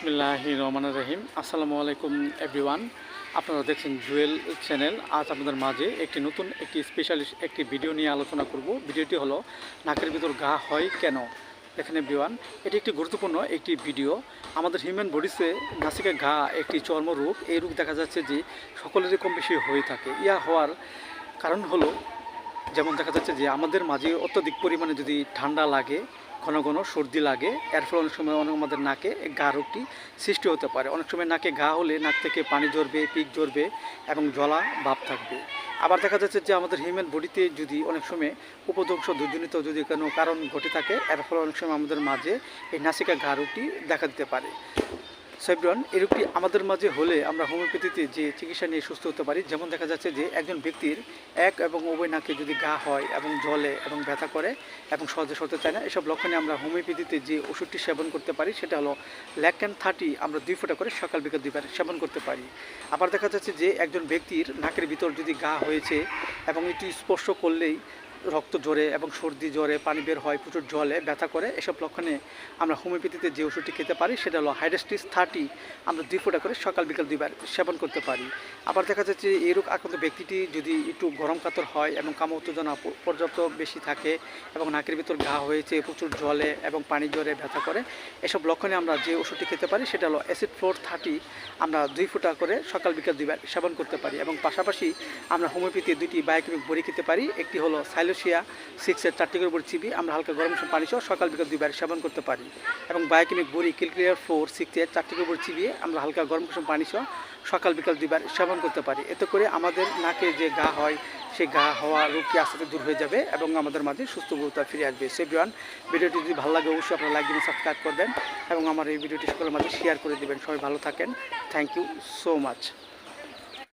বিসমিল্লাহ রহমান রহিম। আসসালামু আলাইকুম এভরিওয়ান আপনারা দেখছেন জুয়েল চ্যানেল। আজ আপনাদের মাঝে একটি নতুন, একটি স্পেশালিস্ট একটি ভিডিও নিয়ে আলোচনা করব। ভিডিওটি হলো, নাকের ভিতর গা হয় কেন? এখানে বিওয়ান এটি একটি গুরুত্বপূর্ণ একটি ভিডিও আমাদের হিউম্যান বডিসে নাসিকা ঘা একটি চর্মরোগ এই রোগ দেখা যাচ্ছে যে সকলেরই কম বেশি হয়ে থাকে। ইয়া হওয়ার কারণ হলো, যেমন দেখা যাচ্ছে যে আমাদের মাঝে অত্যধিক পরিমাণে যদি ঠান্ডা লাগে ঘন ঘন সর্দি লাগে। এর ফলে অনেক সময় অনেক আমাদের নাকে গা রোগটি সৃষ্টি হতে পারে। অনেক সময় নাকে গা হলে নাক থেকে পানি ঝরবে, পিক ঝরবে এবং জলা ভাব থাকবে। আবার দেখা যাচ্ছে যে আমাদের হিউম্যান বডিতে যদি অনেক সময় উপদংশ দুর্জনিত যদি কোনো কারণ ঘটে থাকে, এর ফলে অনেক সময় আমাদের মাঝে এই নাসিকা গা রোগটি দেখা দিতে পারে। সাইব্রন এই রোগটি আমাদের মাঝে হলে আমরা হোমিওপ্যাথিতে যে চিকিৎসা নিয়ে সুস্থ হতে পারি, যেমন দেখা যাচ্ছে যে একজন ব্যক্তির এক এবং উভয় নাকে যদি গা হয় এবং জলে এবং ব্যথা করে এবং সহজে সরতে চায় না, এসব লক্ষণে আমরা হোমিওপ্যাথিতে যে ওষুধটি সেবন করতে পারি, সেটা হলো ল্যাকট্যান থার্টি আমরা দুই ফোঁটা করে সকাল বিকাল দুইবার সেবন করতে পারি। আবার দেখা যাচ্ছে যে একজন ব্যক্তির নাকের ভিতর যদি গা হয়েছে এবং একটু স্পর্শ করলেই রক্ত জ্বরে এবং সর্দি জ্বরে পানি বের হয়, প্রচুর জলে ব্যথা করে, এসব লক্ষণে আমরা হোমিওপ্যাথিতে যে ওষুধটি খেতে পারি সেটা হলো হাইড্রাস্টিস থার্টি, আমরা দুই ফোঁটা করে সকাল, বিকাল দুইবার সেবন করতে পারি। আবার দেখা যাচ্ছে যে এই রোগ আক্রান্ত ব্যক্তিটি যদি একটু গরম কাতর হয় এবং কাম উত্তেজনা পর্যাপ্ত বেশি থাকে এবং নাকের ভিতর ঘা হয়েছে, প্রচুর জলে এবং পানি জ্বরে ব্যথা করে, এসব লক্ষণে আমরা যে ওষুধটি খেতে পারি সেটা হলো অ্যাসিড ফ্লোর থার্টি, আমরা দুই ফোঁটা করে সকাল, বিকাল দুইবার সেবন করতে পারি। এবং পাশাপাশি আমরা হোমিওপ্যাথি দুটি বায়োকেমিক বড়ি খেতে পারি, একটি হলো সাইলোসিয়া সিক্সের চারটি করে বড়ি চিবি আমরা হালকা গরম পানি সহ সকাল বিকাল দুইবার সেবন করতে পারি। এবং বায়োকেমিক বড়ি কিলক্লিয়ার ফোর সিক্সের চারটি করে বড়ি চিবিয়ে আমরা হালকা গরম কুসুম পানি সহ সকাল বিকাল দুইবার সেবন করতে পারি। এতে করে আমাদের নাকে যে গা হয় সেই গা হওয়া রোগটি আস্তে আস্তে দূর হয়ে যাবে এবং আমাদের মাঝে সুস্থ বোধতা ফিরে আসবে। সেভিওয়ান ভিডিওটি যদি ভালো লাগে, অবশ্যই আপনারা লাইক দিবেন সাবস্ক্রাইব করবেন এবং আমার এই ভিডিওটি সকলের মাঝে শেয়ার করে দেবেন। সবাই ভালো থাকেন। Thank you so much